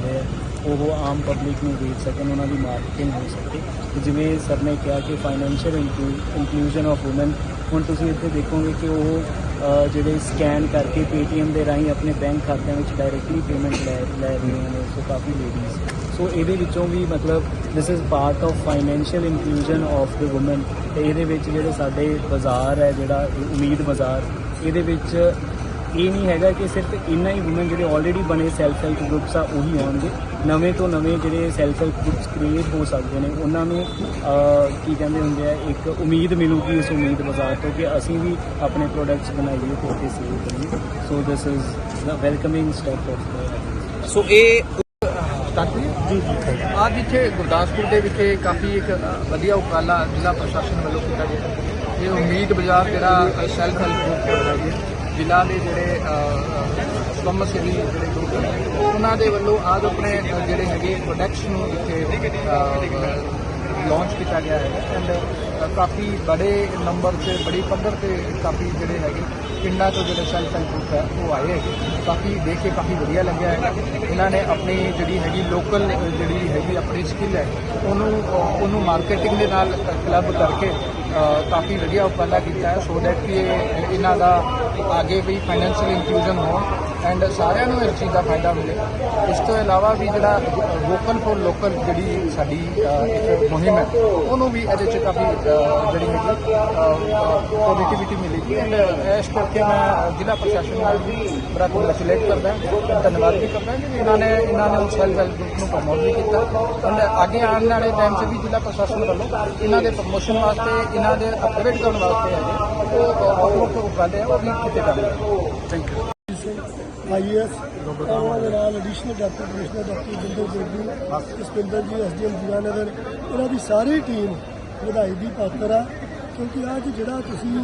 ਬਣਾਉਂਦੇ ਆ, ਉਹ ਆਮ ਪਬਲਿਕ ਨੂੰ ਵੇਚ ਸਕਣ, ਉਹਨਾਂ ਦੀ ਮਾਰਕੀਟਿੰਗ ਹੋ ਸਕੇ। ਤੇ ਜਿਵੇਂ ਸਰ ਨੇ ਕਿਹਾ ਕਿ ਫਾਈਨੈਂਸ਼ੀਅਲ ਇਨਕਲੂਜਨ ਆਫ ਔਮਨ ਹੁਣ ਤੁਸੀਂ ਇੱਥੇ ਦੇਖੋਗੇ ਕਿ ਉਹ ਜਿਹੜੇ ਸਕੈਨ ਕਰਕੇ Paytm ਦੇ ਰਾਹੀਂ ਆਪਣੇ ਬੈਂਕ ਖਾਤਿਆਂ ਵਿੱਚ ਡਾਇਰੈਕਟਲੀ ਪੇਮੈਂਟ ਲੈ ਲੈ ਰਹੀਆਂ ਨੇ ਸੋ ਕਾਫੀ ਲੇਡੀਜ਼ ਸੋ ਇਹਦੇ ਵਿੱਚੋਂ ਵੀ ਮਤਲਬ this is part of financial inclusion of the woman ਤੇ ਇਹਦੇ ਵਿੱਚ ਜਿਹੜੇ ਸਾਡੇ ਬਾਜ਼ਾਰ ਹੈ, ਜਿਹੜਾ ਉਮੀਦ ਬਾਜ਼ਾਰ, ਇਹਦੇ ਵਿੱਚ ਇਹ ਨਹੀਂ ਹੈਗਾ ਕਿ ਸਿਰਫ ਇੰਨਾ ਹੀ ਔਮਨ ਜਿਹੜੇ ਆਲਰੇਡੀ ਬਣੇ ਸੈਲਫ ਹੈਲਪ ਗਰੁੱਪਸ ਆ ਉਹੀ ਆਉਣਗੇ ਨਵੇਂ ਤੋਂ ਨਵੇਂ ਜਿਹੜੇ ਸੈਲਫ ਹੈਲਪ ਗਰੁੱਪਸ ਕ੍ਰੀਏਟ ਹੋ ਸਕਦੇ ਨੇ ਉਹਨਾਂ ਨੂੰ ਕੀ ਕਹਿੰਦੇ ਹੁੰਦੇ ਆ ਇੱਕ ਉਮੀਦ ਮਿਲੂਗੀ ਇਸ ਉਮੀਦ ਬਾਜ਼ਾਰ ਤੋਂ ਕਿ ਅਸੀਂ ਵੀ ਆਪਣੇ ਪ੍ਰੋਡਕਟਸ ਬਣਾਈਏ ਤੇ ਉੱਥੇ ਸੇਲ ਕਰੀਏ। So this is the welcoming step of so ਇਹ ਸਟਾਰਟ ਕਰੀਏ ਜੀ ਜੀ ਅੱਜ ਇੱਥੇ ਗੁਰਦਾਸਪੁਰ ਦੇ ਵਿਖੇ ਕਾਫੀ ਇੱਕ ਵਧੀਆ ਉਪਰਾਲਾ ਜ਼ਿਲ੍ਹਾ ਪ੍ਰਸ਼ਾਸਨ ਵੱਲੋਂ ਕੀਤਾ ਗਿਆ। ਇਹ ਉਮੀਦ ਬਾਜ਼ਾਰ ਜਿਹੜਾ ਸੈਲਫ ਹੈਲਪ ਗਰੁੱਪ ਹੈ ਜ਼ਿਲ੍ਹਾ ਦੇ ਜਿਹੜੇ ਕੰਮ ਸੇਵੀ ਜਿਹੜੇ ਗਰੁੱਪ ਨੇ, ਉਹਨਾਂ ਦੇ ਵੱਲੋਂ ਅੱਜ ਆਪਣੇ ਜਿਹੜੇ ਹੈਗੇ ਪ੍ਰੋਡਕਟਸ ਨੂੰ ਇੱਥੇ ਲਾਂਚ ਕੀਤਾ ਗਿਆ ਹੈ। ਐਂਡ ਕਾਫੀ ਬੜੇ ਨੰਬਰ 'ਚ ਬੜੀ ਪੱਧਰ ਤੇ ਕਾਫੀ ਜਿਹੜੇ ਹੈਗੇ ਪਿੰਡਾਂ ਤੋਂ ਜਿਹੜੇ ਸੈਲਫ ਹੈਲਪ ਗਰੁੱਪ ਹੈ, ਉਹ ਆਏ ਹੈਗੇ। ਕਾਫੀ ਦੇਖ ਕੇ ਕਾਫੀ ਵਧੀਆ ਲੱਗਿਆ ਹੈ। ਇਹਨਾਂ ਨੇ ਆਪਣੀ ਜਿਹੜੀ ਹੈਗੀ ਲੋਕਲ ਜਿਹੜੀ ਹੈਗੀ ਆਪਣੀ ਸਕਿੱਲ ਹੈ, ਉਹਨੂੰ ਉਹਨੂੰ ਮਾਰਕੀਟਿੰਗ ਦੇ ਨਾਲ ਕਲੱਬ ਕਰਕੇ ਕਾਫੀ ਵਧੀਆ ਉਪਰਾਲਾ ਕੀਤਾ ਹੈ ਸੋ ਦੈਟ ਕਿ ਇਹਨਾਂ ਦਾ ਅੱਗੇ ਵੀ ਫਾਈਨੈਂਸ਼ੀਅਲ ਇਨਕਲੂਜਨ ਹੋ ਐਂਡ ਸਾਰਿਆਂ ਨੂੰ ਇਸ ਚੀਜ਼ ਦਾ ਫਾਇਦਾ ਮਿਲੇ। ਇਸ ਤੋਂ ਇਲਾਵਾ ਵੀ ਜਿਹੜਾ ਵੋਕਲ ਫॉर ਲੋਕਲ ਜਿਹੜੀ ਸਾਡੀ ਇੱਕ ਮੁਹਿੰਮ ਹੈ, ਉਹਨੂੰ ਵੀ ਇਹਦੇ 'ਚ ਕਾਫੀ ਜਿਹੜੀ ਪੋਜ਼ਿਟਿਵਿਟੀ ਮਿਲੇਗੀ ਐਂਡ ਇਸ ਕਰਕੇ ਮੈਂ ਜ਼ਿਲ੍ਹਾ ਪ੍ਰਸ਼ਾਸਨ ਨਾਲ ਵੀ ਬੜਾ ਕੰਗ੍ਰੈਚੁਲੇਟ ਕਰਦਾ ਹਾਂ ਧੰਨਵਾਦ ਵੀ ਕਰਦਾ ਕਿ ਇਹਨਾਂ ਨੇ ਇਹਨਾਂ ਨੇ ਉਸ ਹੈਲਪ ਗਰੁੱਪ ਨੂੰ ਪ੍ਰਮੋਟ ਵੀ ਕੀਤਾ। ਐਂਡ ਅੱਗੇ ਆਉਣ ਵਾਲੇ ਟਾਈਮ 'ਚ ਵੀ ਜ਼ਿਲ੍ਹਾ ਪ੍ਰਸ਼ਾਸਨ ਵੱਲੋਂ ਇਹਨਾਂ ਦੇ ਪ੍ਰਮੋਸ਼ਨ ਵਾਸਤੇ ਇਹਨਾਂ ਦੇ ਅਪਗ੍ਰੇਡ ਕਰਨ ਵਾਸਤੇ ਹੈਗੇ ਉਹ ਅਪਲੋਡ ਉਪਰਾਲੇ ਆ ਉਹ ਵੀ ਕੀਤੇ ਜਾਣਗੇ ਥੈਂਕ ਯੂ ਆਈਐਸ ਉਹਨਾਂ ਦੇ ਨਾਲ additional doctor commissioner doctor Jinder Jogi Jaspinder ji SDM ਜੀਵਾਨਗਰ ਇਹਨਾਂ ਦੀ ਸਾਰੀ ਟੀਮ ਵਧਾਈ ਦੀ ਪਾਤਰ ਆ। ਕਿਉਂਕਿ ਅੱਜ ਜਿਹੜਾ ਤੁਸੀਂ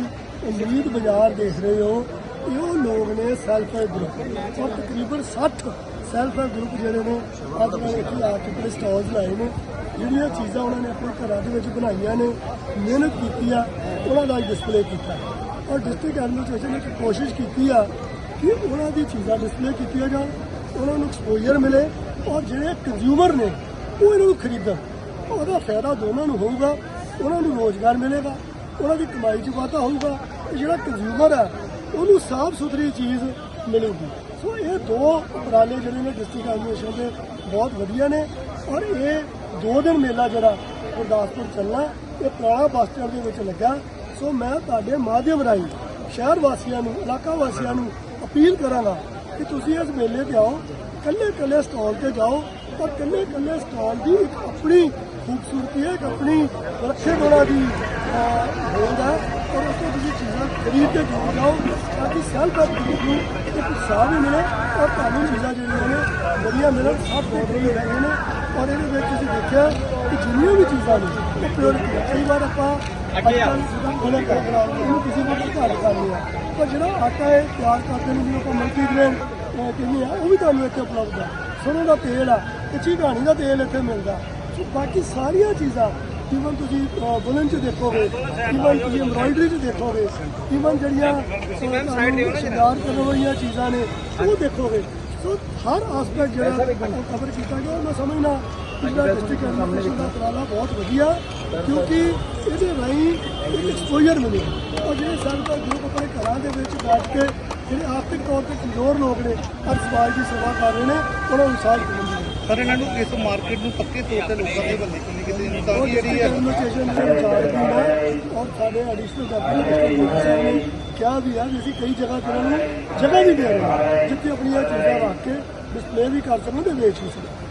ਉਮੀਦ ਬਾਜ਼ਾਰ ਦੇਖ ਰਹੇ ਹੋ, ਇਹ ਉਹ ਲੋਕ ਨੇ ਸੈਲਫ ਹੈਲਪ ਗਰੁੱਪ ਔਰ ਤਕਰੀਬਨ 60 ਸੈਲਫ ਹੈਲਪ ਗਰੁੱਪ ਜਿਹੜੇ ਨੇ, ਅੱਜ ਕੱਲ੍ਹ ਇੱਥੇ ਆ ਕੇ ਆਪਣੇ ਸਟਾਲਸ ਲਾਏ ਨੇ, ਜਿਹੜੀਆਂ ਚੀਜ਼ਾਂ ਉਹਨਾਂ ਨੇ ਆਪਣੇ ਘਰਾਂ ਦੇ ਵਿੱਚ ਬਣਾਈਆਂ ਨੇ, ਮਿਹਨਤ ਕੀਤੀ ਆ, ਉਹਨਾਂ ਦਾ ਡਿਸਪਲੇ ਕੀਤਾ। ਔਰ ਡਿਸਟ੍ਰਿਕਟ ਐਡਮਿਨਿਸਟ੍ਰੇਸ਼ਨ ਨੇ ਇੱਕ ਕੋਸ਼ਿਸ਼ ਕੀਤੀ ਆ ਕਿ ਉਹਨਾਂ ਦੀ ਚੀਜ਼ਾਂ ਡਿਸਪਲੇ ਕੀਤੀਆਂ ਜਾਣ, ਉਹਨਾਂ ਨੂੰ ਐਕਸਪੋਜ਼ਰ ਮਿਲੇ ਔਰ ਜਿਹੜੇ ਕੰਜ਼ਿਊਮਰ ਨੇ, ਉਹ ਇਹਨਾਂ ਨੂੰ ਖਰੀਦਣ। ਉਹਦਾ ਫਾਇਦਾ ਦੋਨਾਂ ਨੂੰ ਹੋਊਗਾ, ਉਹਨਾਂ ਨੂੰ ਰੋਜ਼ਗਾਰ ਮਿਲੇਗਾ। ਉਹਨਾਂ ਦੀ ਕਮਾਈ 'ਚ ਵਾਧਾ ਹੋਊਗਾ ਤੇ ਜਿਹੜਾ ਕੰਜ਼ਿਊਮਰ ਹੈ, ਉਹਨੂੰ ਸਾਫ਼ ਸੁਥਰੀ ਚੀਜ਼ ਮਿਲੇਗੀ। ਸੋ ਇਹ ਦੋ ਉਪਰਾਲੇ ਜਿਹੜੇ ਨੇ ਡਿਸਟ੍ਰਿਕਟ ਐਡਮਿਨਿਸਟ੍ਰੇਸ਼ਨ ਦੇ ਬਹੁਤ ਵਧੀਆ ਨੇ ਔਰ ਇਹ ਦੋ ਦਿਨ ਮੇਲਾ ਜਿਹੜਾ ਗੁਰਦਾਸਪੁਰ ਚੱਲਣਾ, ਇਹ ਪੁਰਾਣਾ ਬੱਸ ਸਟੈਂਡ ਦੇ ਵਿੱਚ ਲੱਗਾ ਸੋ ਮੈਂ ਤੁਹਾਡੇ ਮਾਧਿਅਮ ਰਾਹੀਂ ਸ਼ਹਿਰ ਵਾਸੀਆਂ ਨੂੰ, ਇਲਾਕਾ ਵਾਸੀਆਂ ਨੂੰ ਅਪੀਲ ਕਰਾਂਗਾ ਕਿ ਤੁਸੀਂ ਇਸ ਮੇਲੇ ਤੇ ਆਓ ਕੱਲੇ ਕੱਲੇ ਸਟਾਲ ਤੇ ਜਾਓ ਔਰ ਕੱਲੇ ਕੱਲੇ ਸਟਾਲ ਦੀ ਇੱਕ ਆਪਣੀ ਖੂਬਸੂਰਤੀ ਹੈ ਇੱਕ ਆਪਣੀ ਰੱਖੇ ਗੁਣਾ ਦੀ ਹੋਂਦ ਹੈ। ਔਰ ਉਸ ਤੋਂ ਤੁਸੀਂ ਚੀਜ਼ਾਂ ਖਰੀਦ ਕੇ ਜ਼ਰੂਰ ਜਾਓ ਤਾਂ ਕਿ ਸੈਲਫ ਹੈਲਪ ਗਰੁੱਪ ਨੂੰ ਇੱਕ ਉਤਸ਼ਾਹ ਵੀ ਮਿਲੇ ਔਰ ਤੁਹਾਨੂੰ ਚੀਜ਼ਾਂ ਜਿਹੜੀਆਂ ਨੇ ਵਧੀਆ ਮਿਲਣ ਸਭ ਤੋਂ ਵਧੀਆ ਰਹੇ ਨੇ। ਔਰ ਇਹਦੇ ਵਿੱਚ ਤੁਸੀਂ ਦੇਖਿਆ ਕਿ ਜਿੰਨੀਆਂ ਵੀ ਚੀਜ਼ਾਂ ਨੇ ਉਹ ਪਿਓਰ ਕਈ ਵਾਰ ਆਪਾਂ ਅੱਗੇ ਆ। ਉਹਨੇ ਇਹਨੂੰ ਕਿਸੇ ਨੂੰ ਘੱਟ ਕਰਨੀ ਆ ਪਰ ਜਿਹੜਾ ਆਟਾ ਹੈ ਤਿਆਰ ਕਰਦੇ ਨੂੰ ਜਿਹਨੂੰ ਆਪਾਂ ਮਲਟੀਗ੍ਰੇਨ ਕਹਿੰਦੇ ਆ ਉਹ ਵੀ ਤੁਹਾਨੂੰ ਇੱਥੇ ਉਪਲਬਧ ਆ। ਸਰੋਂ ਦਾ ਤੇਲ ਆ ਕੱਚੀ ਘਾਣੀ ਦਾ ਤੇਲ ਇੱਥੇ ਮਿਲਦਾ। ਬਾਕੀ ਸਾਰੀਆਂ ਚੀਜ਼ਾਂ ਈਵਨ ਤੁਸੀਂ ਬੁਲਨ ਚ ਦੇਖੋਗੇ ਈਵਨ ਤੁਸੀਂ ਐਮਬਰਾਇਡਰੀ ਚ ਦੇਖੋਗੇ ਈਵਨ ਜਿਹੜੀਆਂ ਸ਼ਿੰਗਾਰ ਕਰਨ ਵਾਲੀਆਂ ਚੀਜ਼ਾਂ ਨੇ ਉਹ ਦੇਖੋਗੇ। ਸੋ ਹਰ ਆਸਪੈਕਟ ਜਿਹੜਾ ਕਵਰ ਕੀਤਾ ਗਿਆ ਮੈਂ ਸਮਝਦਾ ਕਿ ਜਿਹੜਾ ਡਿਸਟ੍ਰਿਕਟ ਐਡਮਿਨਿਸਟ੍ਰੇਸ਼ਨ ਦਾ ਉਪਰਾਲਾ ਬਹੁਤ ਵਧੀਆ ਕਿਉਂਕਿ ਇਹਦੇ ਰਾਹੀਂ ਇੱਕ ਐਕਸਪੋਜ਼ਰ ਮਿਲੇ। ਔਰ ਜਿਹੜੇ ਸੈਲਫ ਗਰੁੱਪ ਆਪਣੇ ਘਰਾਂ ਦੇ ਵਿੱਚ ਬੈਠ ਕੇ ਜਿਹੜੇ ਆਰਥਿਕ ਤੌਰ ਤੇ ਕਮਜ਼ੋਰ ਲੋਕ ਨੇ ਅੱਜ ਸਮਾਜ ਦੀ ਸੇਵਾ ਕਰ ਰਹੇ ਨੇ ਉਹਨਾਂ ਨੂੰ ਸਾਥ ਸਰ ਇਹਨਾਂ ਨੂੰ ਇਸ ਮਾਰਕੀਟ ਨੂੰ ਪੱਕੇ ਤੌਰ ਤੇ ਲੋਕਾਂ ਦੇ ਬੰਦੇ ਕਿੰਨੀ ਕਿਤੇ ਤਾਂ ਉਹ ਕਿ ਜਿਹੜੀ ਹੈ ਔਰ ਸਾਡੇ ਐਡੀਸ਼ਨਲ ਡਾਕਟਰ ਨੇ ਕਿਹਾ ਵੀ ਕਿ ਅਸੀਂ ਕਈ ਜਗ੍ਹਾ ਤੇ ਨੂੰ ਜਗ੍ਹਾ ਵੀ ਦੇ ਰਹੇ ਹਾਂ ਜਿੱਥੇ ਆਪਣੀਆਂ ਚੀਜ਼ਾਂ ਰੱਖ ਕੇ ਡਿਸਪਲੇ ਵੀ ਕਰ ਸਕਣ ਤੇ ਵੇਚ ਵੀ ਸਕਣ।